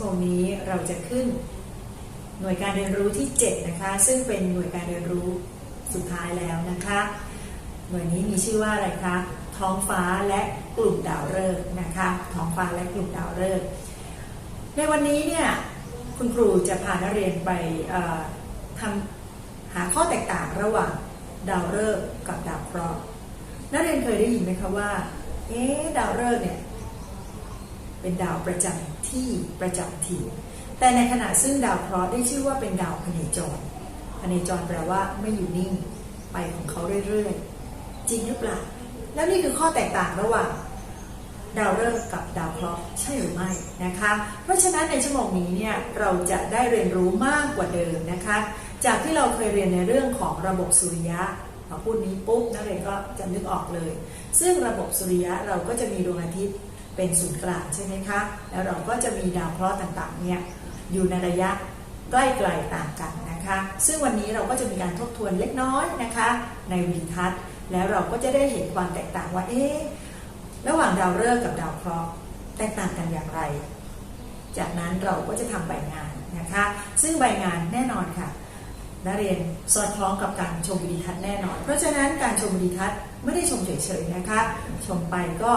โมงนี้เราจะขึ้นหน่วยการเรียนรู้ที่ 7 นะคะ ซึ่งเป็นหน่วยการเรียนรู้สุดท้ายแล้วนะคะ หน่วยนี้มีชื่อว่าอะไรคะท้องฟ้าและกลุ่มดาวฤกษ์นะคะท้องฟ้าและกลุ่มดาวฤกษ์ในวันนี้เนี่ยคุณครูจะพานักเรียนไปทำหาข้อแตกต่างระหว่างดาวฤกษ์กับดาวเคราะห์นักเรียนเคยได้ยินไหมคะว่าเอ๊ดาวฤกษ์เนี่ย เป็นดาวประจำที่ประจำถิ่นแต่ในขณะซึ่งดาวเคราะห์ได้ชื่อว่าเป็นดาวพเนจรพเนจรแปลว่าไม่อยู่นิ่ง ไปของเขาเรื่อยๆ จริงหรือเปล่า แล้วนี่คือข้อแตกต่างระหว่างดาวฤกษ์กับดาวเคราะห์ใช่หรือไม่นะคะ เพราะฉะนั้นในชั่วโมงนี้เนี่ยเราจะได้เรียนรู้มากกว่าเดิมนะคะ จากที่เราเคยเรียนในเรื่องของระบบสุริยะพอพูดนี้ปุ๊บนักเรียนก็จะนึกออกเลย ซึ่งระบบสุริยะเราก็จะมีดวงอาทิตย์ เป็นศูนย์กลางใช่ไหมคะ แล้วเราก็จะมีดาวเคราะห์ต่างๆเนี่ยอยู่ในระยะใกล้ไกลต่างกันนะคะ ซึ่งวันนี้เราก็จะมีการทบทวนเล็กน้อยนะคะ ในวิดีทัศน์ แล้วเราก็จะได้เห็นความแตกต่างว่าเอ๊ะระหว่างดาวฤกษ์กับดาวเคราะห์แตกต่างกันอย่างไร จากนั้นเราก็จะทำใบงานนะคะ ซึ่งใบงานแน่นอนค่ะนักเรียนสอดคล้องกับการชมวิดีทัศน์แน่นอน เพราะฉะนั้นการชมวิดีทัศน์ไม่ได้ชมเฉยๆนะคะ ชมไปก็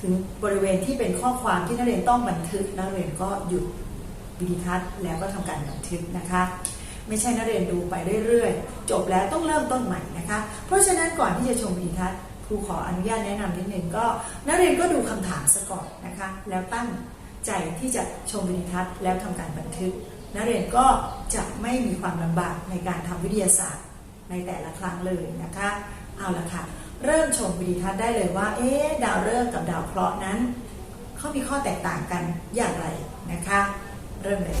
ถึงบริเวณที่เป็นข้อความที่นักเรียนต้องบันทึกนักเรียนก็หยุดวิดีทัศน์แล้วก็ทำการบันทึกนะคะ ไม่ใช่นักเรียนดูไปเรื่อยๆ จบแล้วต้องเริ่มต้นใหม่นะคะ เพราะฉะนั้นก่อนที่จะชมวิดีทัศน์ครูขออนุญาตแนะนำนิดนึงก็นักเรียนก็ดูคำถามซะก่อนนะคะ แล้วตั้งใจที่จะชมวิดีทัศน์แล้วทำการบันทึก นักเรียนก็จะไม่มีความลำบากในการทำวิทยาศาสตร์ในแต่ละครั้งเลยนะคะ เอาละค่ะ เริ่มชมวิดีทัศน์ได้เลยว่า เอ๊ะดาวฤกษ์กับดาวเคราะห์นั้นเขามีข้อแตกต่างกันอย่างไรนะคะ เริ่มเลย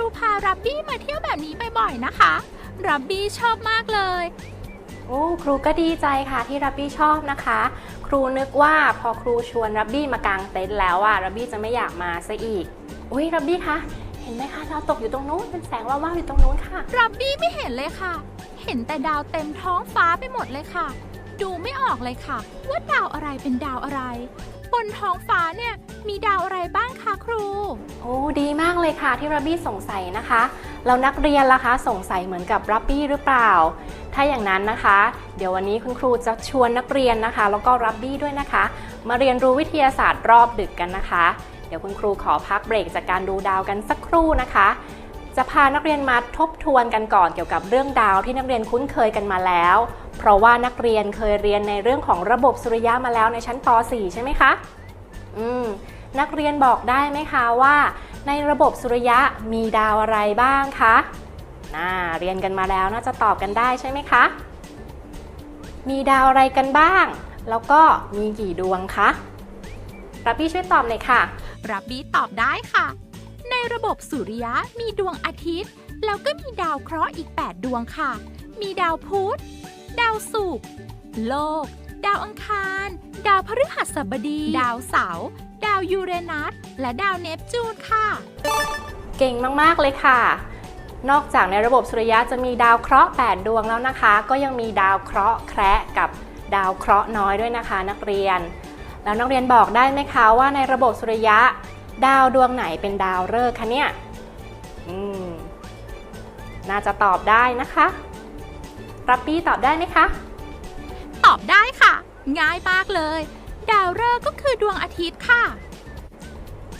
รูพารับบี้มาเที่ยวแบบนี้บ่อยๆนะคะ รับบี้ชอบมากเลย โอ้ครูก็ดีใจค่ะที่รับบี้ชอบนะคะ ครูนึกว่าพอครูชวนรับบี้มากางเต็นท์แล้วอะรับบี้จะไม่อยากมาซะอีก อุ้ยรับบี้คะเห็นไหมคะดาวตกอยู่ตรงนู้นเป็นแสงว่าว่าบๆอยู่ตรงนู้นค่ะ รับบี้ไม่เห็นเลยค่ะ เห็นแต่ดาวเต็มท้องฟ้าไปหมดเลยค่ะ ดูไม่ออกเลยค่ะ ว่าดาวอะไรเป็นดาวอะไร บนท้องฟ้าเนี่ย มีดาวอะไรบ้างคะครู โอ้ดีมากเลยค่ะที่รับบี้สงสัยนะคะแล้วนักเรียนล่ะคะสงสัยเหมือนกับรับบี้หรือเปล่า ถ้าอย่างนั้นนะคะ เดี๋ยววันนี้คุณครูจะชวนนักเรียนนะคะ แล้วก็รับบี้ด้วยนะคะ มาเรียนรู้วิทยาศาสตร์รอบดึกกันนะคะ เดี๋ยวคุณครูขอพักเบรกจากการดูดาวกันสักครู่นะคะ จะพานักเรียนมาทบทวนกันก่อนเกี่ยวกับเรื่องดาวที่นักเรียนคุ้นเคยกันมาแล้ว เพราะว่านักเรียนเคยเรียนในเรื่องของระบบสุริยะมาแล้วในชั้นป .4 ใช่ไหมคะ อืมนักเรียนบอกได้ไหมคะว่า ในระบบสุริยะมีดาวอะไรบ้างคะน่าเรียนกันมาแล้วน่าจะตอบกันได้ใช่ไหมคะ มีดาวอะไรกันบ้าง แล้วก็มีกี่ดวงคะรับพี่ช่วยตอบหน่อยค่ะรับบี้ตอบได้ค่ะ ในระบบสุริยะมีดวงอาทิตย์ แล้วก็มีดาวเคราะห์อีก 8 ดวงค่ะ มีดาวพุธ ดาวศุกร์ โลก ดาวอังคาร ดาวพฤหัสบดี ดาวเสาร์ดาวยูเรนัส และดาวเนปจูนค่ะ เก่งมาก ๆ เลยค่ะ นอกจากในระบบสุริยะจะมีดาวเคราะห์ 8 ดวงแล้วนะคะ ก็ยังมีดาวเคราะห์แคระกับดาวเคราะห์น้อยด้วยนะคะ นักเรียน แล้วนักเรียนบอกได้ไหมคะว่าในระบบสุริยะ ดาวดวงไหนเป็นดาวฤกษ์คะเนี่ยอืมน่าจะตอบได้นะคะ รับปี้ตอบได้ไหมคะ อบได้ค่ะ ง่ายมากเลย ดาวฤกษ์ก็คือดวงอาทิตย์ค่ะ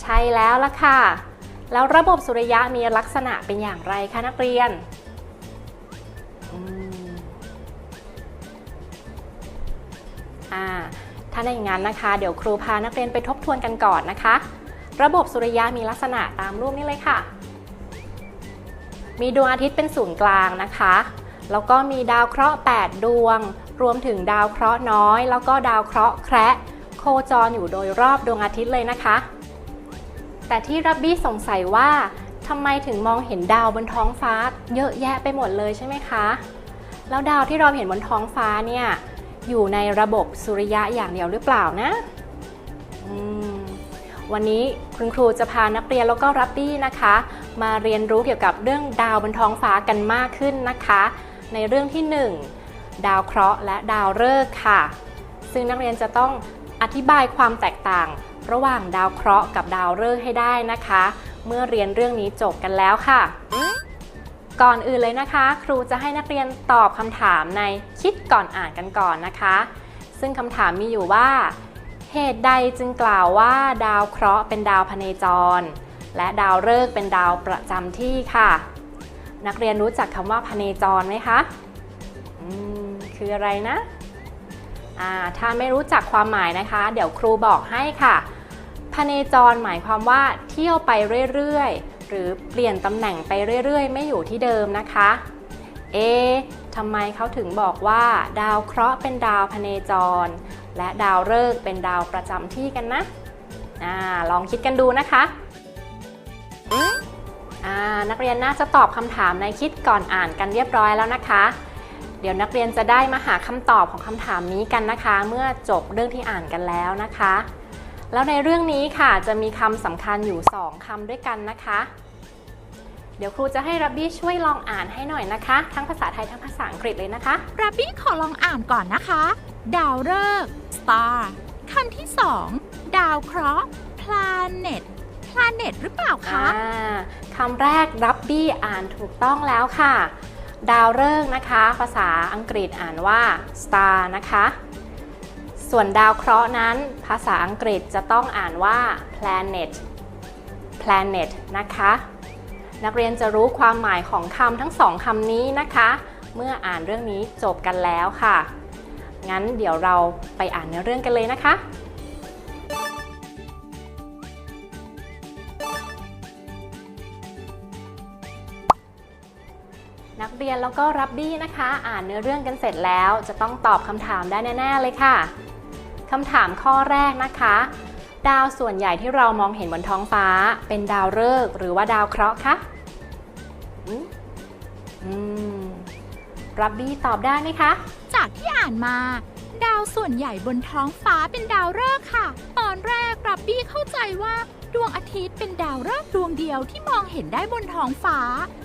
ใช่แล้วล่ะค่ะ แล้วระบบสุริยะมีลักษณะเป็นอย่างไรคะนักเรียน อ่า ถ้าอย่างนั้นนะคะ เดี๋ยวครูพานักเรียนไปทบทวนกันก่อนนะคะ ระบบสุริยะมีลักษณะตามรูปนี้เลยค่ะ มีดวงอาทิตย์เป็นศูนย์กลางนะคะแล้วก็มีดาวเคราะห์ 8 ดวง รวมถึงดาวเคราะห์น้อย แล้วก็ดาวเคราะห์แคระโคจรอยู่โดยรอบดวงอาทิตย์เลยนะคะ แต่ที่รับบี้สงสัยว่าทำไมถึงมองเห็นดาวบนท้องฟ้าเยอะแยะไปหมดเลยใช่ไหมคะ แล้วดาวที่เราเห็นบนท้องฟ้าเนี่ยอยู่ในระบบสุริยะอย่างเดียวหรือเปล่านะ วันนี้คุณครูจะพานักเรียนแล้วก็รับบี้นะคะ มาเรียนรู้เกี่ยวกับเรื่องดาวบนท้องฟ้ากันมากขึ้นนะคะ ในเรื่องที่ 1 ดาวเคราะห์และดาวฤกษ์ค่ะ ซึ่งนักเรียนจะต้องอธิบายความแตกต่าง ระหว่างดาวเคราะห์กับดาวฤกษ์ให้ได้นะคะ เมื่อเรียนเรื่องนี้จบกันแล้วค่ะ ก่อนอื่นเลยนะคะ ครูจะให้นักเรียนตอบคำถามในคิดก่อนอ่านกันก่อนนะคะ ซึ่งคำถามมีอยู่ว่า เหตุใดจึงกล่าวว่าดาวเคราะห์เป็นดาวพเนจร และดาวฤกษ์เป็นดาวประจำที่ค่ะ นักเรียนรู้จักคำว่าพเนจรไหมคะ คืออะไรนะถ้าไม่รู้จักความหมายนะคะ เดี๋ยวครูบอกให้ค่ะพเนจรหมายความว่าเที่ยวไปเรื่อยๆ หรือเปลี่ยนตำแหน่งไปเรื่อยๆ ไม่อยู่ที่เดิมนะคะ เอะทำไมเขาถึงบอกว่า ดาวเคราะห์เป็นดาวพเนจร และดาวฤกษ์เป็นดาวประจำที่กันนะอลองคิดกันดูนะคะนักเรียนน่าจะตอบคำถามในคิดก่อนอ่านกันเรียบร้อยแล้วนะคะ เดี๋ยวนักเรียนจะได้มาหาคำตอบของคำถามนี้กันนะคะ เมื่อจบเรื่องที่อ่านกันแล้วนะคะ แล้วในเรื่องนี้ค่ะจะมีคำสำคัญอยู่ 2คำด้วยกันนะคะ เดี๋ยวครูจะให้รับบี้ช่วยลองอ่านให้หน่อยนะคะ ทั้งภาษาไทยทั้งภาษาอังกฤษเลยนะคะรับบี้ขอลองอ่านก่อนนะคะ ดาวฤกษ์ star คำที่สองดาวเคราะห์ planet planet หรือเปล่าคะอ่าคำแรกรับบี้อ่านถูกต้องแล้วค่ะ ดาวฤกษ์นะคะ ภาษาอังกฤษอ่านว่า star นะคะ ส่วนดาวเคราะห์นั้น ภาษาอังกฤษจะต้องอ่านว่า planet planet นะคะ นักเรียนจะรู้ความหมายของคำทั้งสองคำนี้นะคะ เมื่ออ่านเรื่องนี้จบกันแล้วค่ะ งั้นเดี๋ยวเราไปอ่านเนื้อเรื่องกันเลยนะคะ เรียนแล้วก็รับบี้นะคะ อ่านเนื้อเรื่องกันเสร็จแล้ว จะต้องตอบคำถามได้แน่ๆเลยค่ะคำถามข้อแรกนะคะ ดาวส่วนใหญ่ที่เรามองเห็นบนท้องฟ้า เป็นดาวฤกษ์หรือว่าดาวเคราะห์คะอืมรับบี้ตอบได้ไหมคะ จากที่อ่านมา ดาวส่วนใหญ่บนท้องฟ้าเป็นดาวฤกษ์ค่ะ อนแรกรับบี้เข้าใจว่าดวงอาทิตย์เป็นดาวฤกษ์ดวงเดียวที่มองเห็นได้บนท้องฟ้า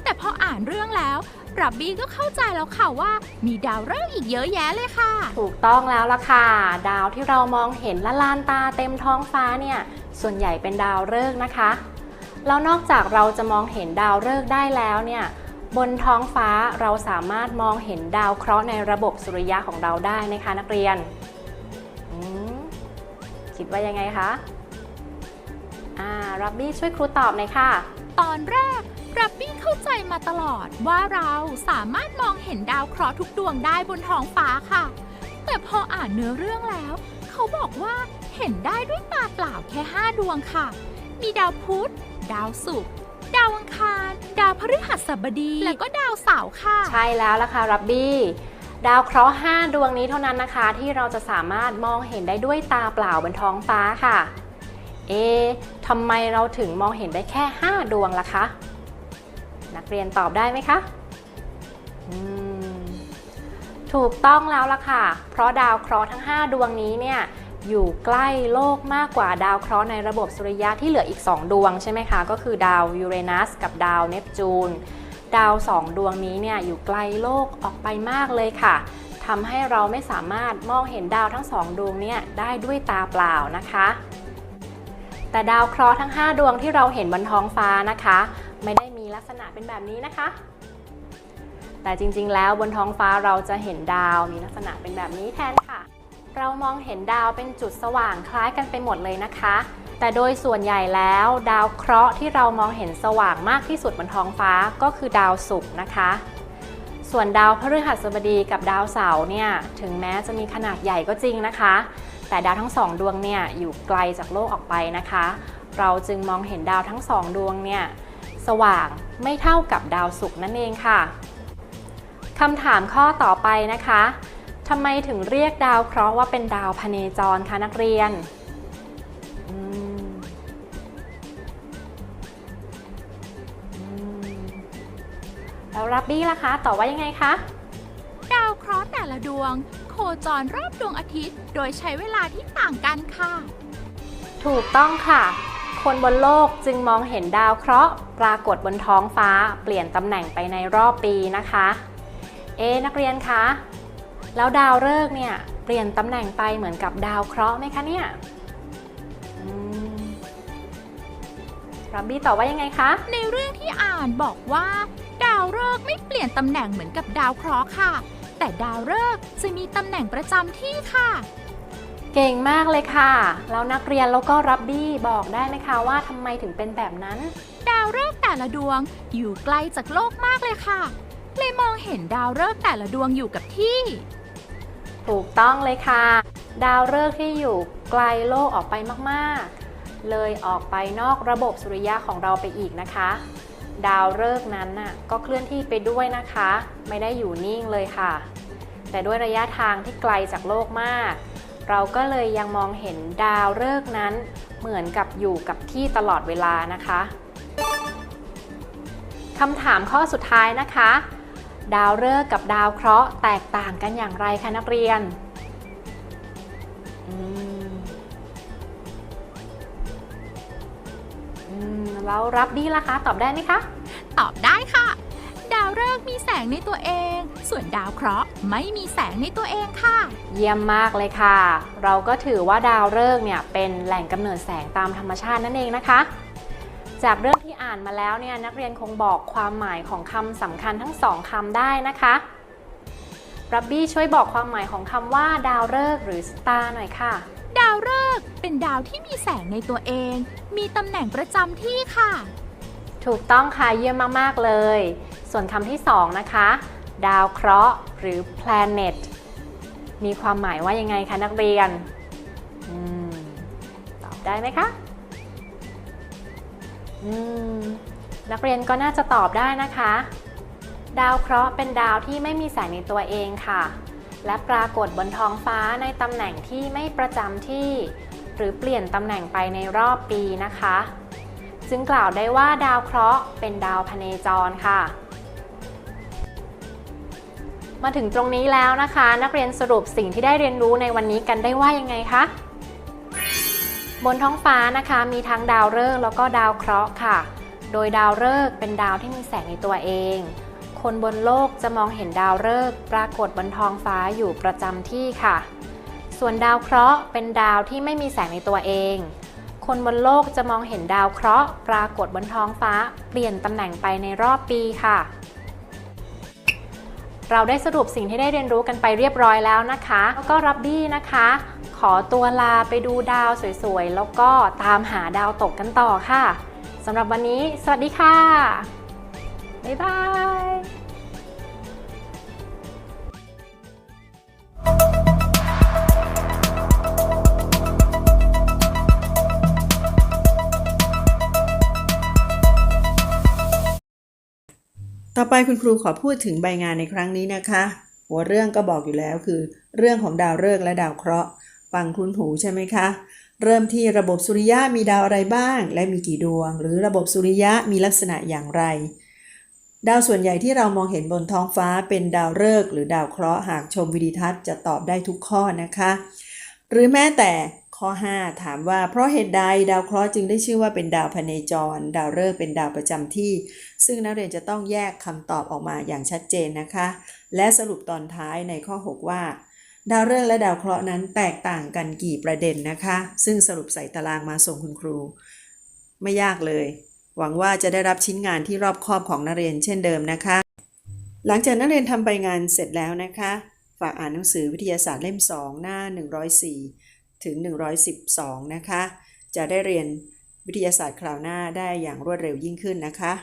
แต่พออ่านเรื่องแล้วรับบี้ก็เข้าใจแล้วค่ะว่า มีดาวฤกษ์อีกเยอะแยะเลยค่ะ ถูกต้องแล้วล่ะค่ะ ดาวที่เรามองเห็นละลานตาเต็มท้องฟ้าเนี่ย ส่วนใหญ่เป็นดาวฤกษ์นะคะ แล้วนอกจากเราจะมองเห็นดาวฤกษ์ได้แล้วเนี่ย บนท้องฟ้าเราสามารถมองเห็นดาวเคราะห์ในระบบสุริยะของเราได้นะคะ นักเรียน คิดว่ายังไงคะอ่ารับบี้ช่วยครูตอบหน่อยค่ะ ตอนแรกรับบี้เข้าใจมาตลอดว่าเราสามารถมองเห็นดาวเคราะห์ทุกดวงได้บนท้องฟ้าค่ะ แต่พออ่านเนื้อเรื่องแล้ว เขาบอกว่าเห็นได้ด้วยตาเปล่าแค่ 5 ดวงค่ะ มีดาวพุธ ดาวศุกร์ดาวอังคาร ดาวพฤหัสบดี และก็ดาวเสาร์ค่ะ ใช่แล้วล่ะค่ะรับบี้ ดาวเคราะห์ 5 ดวงนี้เท่านั้นนะคะ ที่เราจะสามารถมองเห็นได้ด้วยตาเปล่าบนท้องฟ้าค่ะ เอะทำไมเราถึงมองเห็นได้แค่ 5 ดวงล่ะคะ นักเรียนตอบได้ไหมคะมถูกต้องแล้วล่ะค่ะ เพราะดาวเคราะห์ทั้ง 5 ดวงนี้เนี่ยอยู่ใกล้โลกมากกว่าดาวเคราะห์ในระบบสุริยะที่เหลืออีก 2 ดวงใช่ไหมคะ ก็คือดาวยูเรนัสกับดาวเนปจูน ดาวสองดวงนี้เนี่ยอยู่ไกลโลกออกไปมากเลยค่ะทำให้เราไม่สามารถมองเห็นดาวทั้งสองดวงเนี่ยได้ด้วยตาเปล่านะคะ แต่ดาวเคราะห์ทั้ง 5 ดวงที่เราเห็นบนท้องฟ้านะคะ ไม่ได้มีลักษณะเป็นแบบนี้นะคะ แต่จริงๆ แล้วบนท้องฟ้าเราจะเห็นดาวมีลักษณะเป็นแบบนี้แทนค่ะ เรามองเห็นดาวเป็นจุดสว่างคล้ายกันไปหมดเลยนะคะ แต่โดยส่วนใหญ่แล้วดาวเคราะห์ที่เรามองเห็นสว่างมากที่สุดบนท้องฟ้าก็คือดาวศุกร์นะคะ ส่วนดาวพฤหัสบดีกับดาวเสาร์เนี่ยถึงแม้จะมีขนาดใหญ่ก็จริงนะคะ แต่ดาวทั้งสองดวงเนี่ยอยู่ไกลจากโลกออกไปนะคะ เราจึงมองเห็นดาวทั้งสองดวงเนี่ยสว่างไม่เท่ากับดาวศุกร์นั่นเองค่ะคำถามข้อต่อไปนะคะทำไมถึงเรียกดาวเคราะห์ว่าเป็นดาวพเนจรคะนักเรียน แล้วรับบี้ล่ะคะตอบว่ายังไงคะ ดาวเคราะห์แต่ละดวง โคจรรอบดวงอาทิตย์ โดยใช้เวลาที่ต่างกันค่ะ ถูกต้องค่ะ คนบนโลกจึงมองเห็นดาวเคราะห์ปรากฏบนท้องฟ้าเปลี่ยนตำแหน่งไปในรอบปีนะคะ เอ๊ะนักเรียนคะ แล้วดาวฤกษ์เนี่ยเปลี่ยนตำแหน่งไปเหมือนกับดาวเคราะห์ไหมคะเนี่ยอืมรับบี้ตอบว่ายังไงคะ ในเรื่องที่อ่านบอกว่าดาวฤกษ์ไม่เปลี่ยนตำแหน่งเหมือนกับดาวเคราะห์ค่ะ แต่ดาวฤกษ์จะมีตำแหน่งประจำที่ค่ะ เก่งมากเลยค่ะ แล้วนักเรียนแล้วก็รับบี้บอกได้ไหมคะว่าทำไมถึงเป็นแบบนั้น ดาวฤกษ์แต่ละดวงอยู่ไกลจากโลกมากเลยค่ะ เลยมองเห็นดาวฤกษ์แต่ละดวงอยู่กับที่ ถูกต้องเลยค่ะ ดาวฤกษ์ที่อยู่ไกลโลกออกไปมากๆ เลยออกไปนอกระบบสุริยะของเราไปอีกนะคะ ดาวฤกษ์นั้นน่ะก็เคลื่อนที่ไปด้วยนะคะ ไม่ได้อยู่นิ่งเลยค่ะ แต่ด้วยระยะทางที่ไกลจากโลกมาก เราก็เลยยังมองเห็นดาวฤกษ์นั้น เหมือนกับอยู่กับที่ตลอดเวลานะคะคำถามข้อสุดท้ายนะคะ ดาวฤกษ์กับดาวเคราะห์แตกต่างกันอย่างไรคะนักเรียนอืม แล้วรับดีล่ะคะตอบได้ไหมคะ ตอบได้ค่ะ ดาวฤกษ์มีแสงในตัวเอง ส่วนดาวเคราะห์ไม่มีแสงในตัวเองค่ะ เยี่ยมมากเลยค่ะ เราก็ถือว่าดาวฤกษ์เนี่ยเป็นแหล่งกำเนิดแสงตามธรรมชาตินั่นเองนะคะ จากเรื่องที่อ่านมาแล้วเนี่ยนักเรียนคงบอกความหมายของคำสำคัญทั้งสองคำได้นะคะรับบี้ช่วยบอกความหมายของคำว่าดาวฤกษ์หรือสตาร์หน่อยค่ะ ดาวฤกษ์เป็นดาวที่มีแสงในตัวเอง มีตำแหน่งประจำที่ค่ะ ถูกต้องค่ะเยี่ยมมาก ๆ เลย ส่วนคำที่สองนะคะ ดาวเคราะห์หรือ planet มีความหมายว่ายังไงคะนักเรียนอตอบได้ไหมคะมนักเรียนก็น่าจะตอบได้นะคะ ดาวเคราะห์เป็นดาวที่ไม่มีแสงในตัวเองค่ะ และปรากฏบนท้องฟ้าในตำแหน่งที่ไม่ประจำที่ หรือเปลี่ยนตำแหน่งไปในรอบปีนะคะ จึงกล่าวได้ว่าดาวเคราะห์เป็นดาวพเนจรค่ะ มาถึงตรงนี้แล้วนะคะ นักเรียนสรุปสิ่งที่ได้เรียนรู้ในวันนี้กันได้ว่ายังไงคะบนท้องฟ้านะคะมีทั้งดาวฤกษ์แล้วก็ดาวเคราะห์ค่ะ โดยดาวฤกษ์เป็นดาวที่มีแสงในตัวเอง คนบนโลกจะมองเห็นดาวฤกษ์ปรากฏบนท้องฟ้าอยู่ประจำที่ค่ะ ส่วนดาวเคราะห์เป็นดาวที่ไม่มีแสงในตัวเอง คนบนโลกจะมองเห็นดาวเคราะห์ปรากฏบนท้องฟ้าเปลี่ยนตำแหน่งไปในรอบปีค่ะ เราได้สรุปสิ่งที่ได้เรียนรู้กันไปเรียบร้อยแล้วนะคะแล้วก็รับบี้นะคะ ขอตัวลาไปดูดาวสวยๆ แล้วก็ตามหาดาวตกกันต่อค่ะสำหรับวันนี้ สวัสดีค่ะ บ๊ายบาย ต่อไปคุณครูขอพูดถึงใบงานในครั้งนี้นะคะ หัวเรื่องก็บอกอยู่แล้วคือ เรื่องของดาวฤกษ์และดาวเคราะห์ฟังคุ้นหูใช่ไหมคะ เริ่มที่ระบบสุริยะมีดาวอะไรบ้าง และมีกี่ดวง หรือระบบสุริยะมีลักษณะอย่างไร ดาวส่วนใหญ่ที่เรามองเห็นบนท้องฟ้าเป็นดาวฤกษ์หรือดาวเคราะห์หากชมวิดีทัศน์จะตอบได้ทุกข้อนะคะ หรือแม้แต่ ข้อ 5 ถามว่าเพราะเหตุใดดาวเคราะห์จึงได้ชื่อว่าเป็นดาวพเนจร ดาวฤกษ์เป็นดาวประจำที่ ซึ่งนักเรียนจะต้องแยกคำตอบออกมาอย่างชัดเจนนะคะ และสรุปตอนท้ายในข้อ 6 ว่า ดาวฤกษ์และดาวเคราะห์นั้นแตกต่างกันกี่ประเด็นนะคะ ซึ่งสรุปใส่ตารางมาส่งคุณครู ไม่ยากเลย หวังว่าจะได้รับชิ้นงานที่รอบคอบของนักเรียนเช่นเดิมนะคะ หลังจากนักเรียนทำใบงานเสร็จแล้วนะคะ ฝากอ่านหนังสือวิทยาศาสตร์เล่ม 2 หน้า 104 ถึง 112 นะคะ จะได้เรียนวิทยาศาสตร์คราวหน้าได้อย่างรวดเร็วยิ่งขึ้นนะคะ